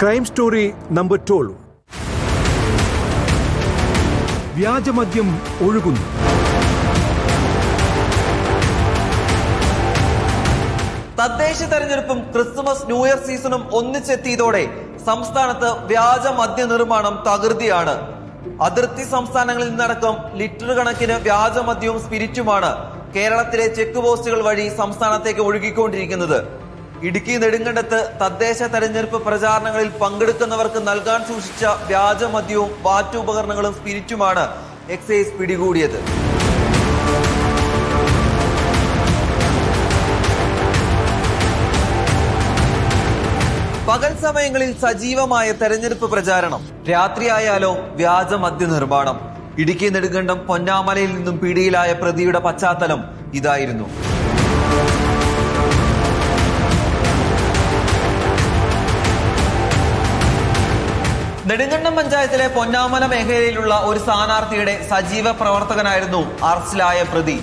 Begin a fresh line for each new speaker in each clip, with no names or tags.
Crime story number twelve വ്യാജമദ്യം ഒഴുകുന്നു.
തദ്ദേശ തെരഞ്ഞെടുപ്പും ക്രിസ്തുമസ് ന്യൂ ഇയർ സീസണും ഒന്നിച്ചെത്തിയതോടെ സംസ്ഥാനത്ത് വ്യാജ മദ്യ നിർമ്മാണം തകൃതിയാണ്. അതിർത്തി സംസ്ഥാനങ്ങളിൽ നിന്നടക്കം ലിറ്റർ കണക്കിന് വ്യാജമദ്യവും സ്പിരിറ്റുമാണ് കേരളത്തിലെ ചെക്ക് പോസ്റ്റുകൾ വഴി സംസ്ഥാനത്തേക്ക് ഒഴുകിക്കൊണ്ടിരിക്കുന്നത്. ഇടുക്കി നെടുങ്കണ്ടത്ത് തദ്ദേശ തെരഞ്ഞെടുപ്പ് പ്രചാരണങ്ങളിൽ പങ്കെടുക്കുന്നവർക്ക് നൽകാൻ സൂക്ഷിച്ച വ്യാജ മദ്യവും വാറ്റുപകരണങ്ങളും സ്പിരിറ്റുമാണ് എക്സൈസ് പിടികൂടിയത്. പകൽ സമയങ്ങളിൽ സജീവമായ തെരഞ്ഞെടുപ്പ് പ്രചാരണം. രാത്രിയായാലോ വ്യാജ മദ്യ നിർമ്മാണം. ഇടുക്കി നെടുങ്കണ്ടം പൊന്നാമലയിൽ നിന്നും പിടിയിലായ പ്രതിയുടെ പശ്ചാത്തലം ഇതായിരുന്നു. നെടുങ്കണ്ടം പഞ്ചായത്തിലെ പൊന്നാമല മേഖലയിലുള്ള ഒരു സ്ഥാനാർത്ഥിയുടെ സജീവ പ്രവർത്തകനായിരുന്നു അറസ്റ്റിലായ പ്രതി.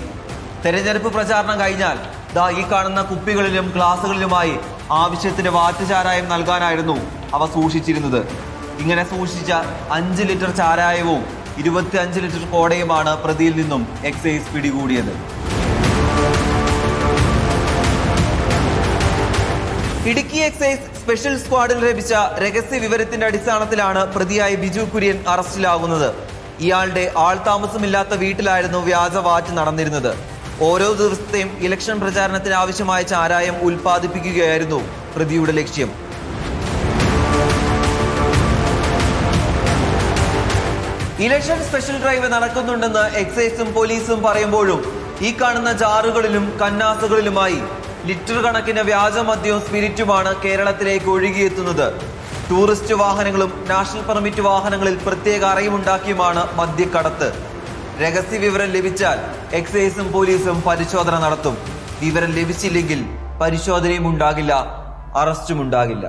തെരഞ്ഞെടുപ്പ് പ്രചാരണം കഴിഞ്ഞാൽ ദാ ഈ കാണുന്ന കുപ്പികളിലും ഗ്ലാസുകളിലുമായി ആവശ്യത്തിന് വാറ്റുചാരായം നൽകാനായിരുന്നു അവ സൂക്ഷിച്ചിരുന്നത്. ഇങ്ങനെ സൂക്ഷിച്ച അഞ്ച് ലിറ്റർ ചാരായവും ഇരുപത്തി അഞ്ച് ലിറ്റർ കോടയുമാണ് പ്രതിയിൽ നിന്നും എക്സൈസ് പിടികൂടിയത്. ഇടുക്കി എക്സൈസ് സ്പെഷ്യൽ സ്ക്വാഡിൽ ലഭിച്ച രഹസ്യ വിവരത്തിന്റെ അടിസ്ഥാനത്തിലാണ് പ്രതിയായ ബിജു കുര്യൻ അറസ്റ്റിലാകുന്നത്. ഇയാളുടെ ആൾതാമസമില്ലാത്ത വീട്ടിലായിരുന്നു വ്യാജവാറ്റ് നടന്നിരുന്നത്. ഓരോ ദിവസത്തെയും ഇലക്ഷൻ പ്രചാരണത്തിന് ആവശ്യമായ ചാരായം ഉൽപ്പാദിപ്പിക്കുകയായിരുന്നു പ്രതിയുടെ ലക്ഷ്യം. ഇലക്ഷൻ സ്പെഷ്യൽ ഡ്രൈവ് നടക്കുന്നുണ്ടെന്ന് എക്സൈസും പോലീസും പറയുമ്പോഴും ഈ കാണുന്ന ജാറുകളിലും കന്നാസുകളിലുമായി ലിറ്റർ കണക്കിന് വ്യാജമദ്യവും സ്പിരിറ്റുമാണ് കേരളത്തിലേക്ക് ഒഴുകിയെത്തുന്നത്. ടൂറിസ്റ്റ് വാഹനങ്ങളും നാഷണൽ പെർമിറ്റ് വാഹനങ്ങളിൽ പ്രത്യേക അറയുമുണ്ടാക്കിയുമാണ് മദ്യക്കടത്ത്. രഹസ്യ വിവരം ലഭിച്ചാൽ എക്സൈസും പോലീസും പരിശോധന നടത്തും. വിവരം ലഭിച്ചില്ലെങ്കിൽ പരിശോധനയും ഉണ്ടാകില്ല അറസ്റ്റും ഉണ്ടാകില്ല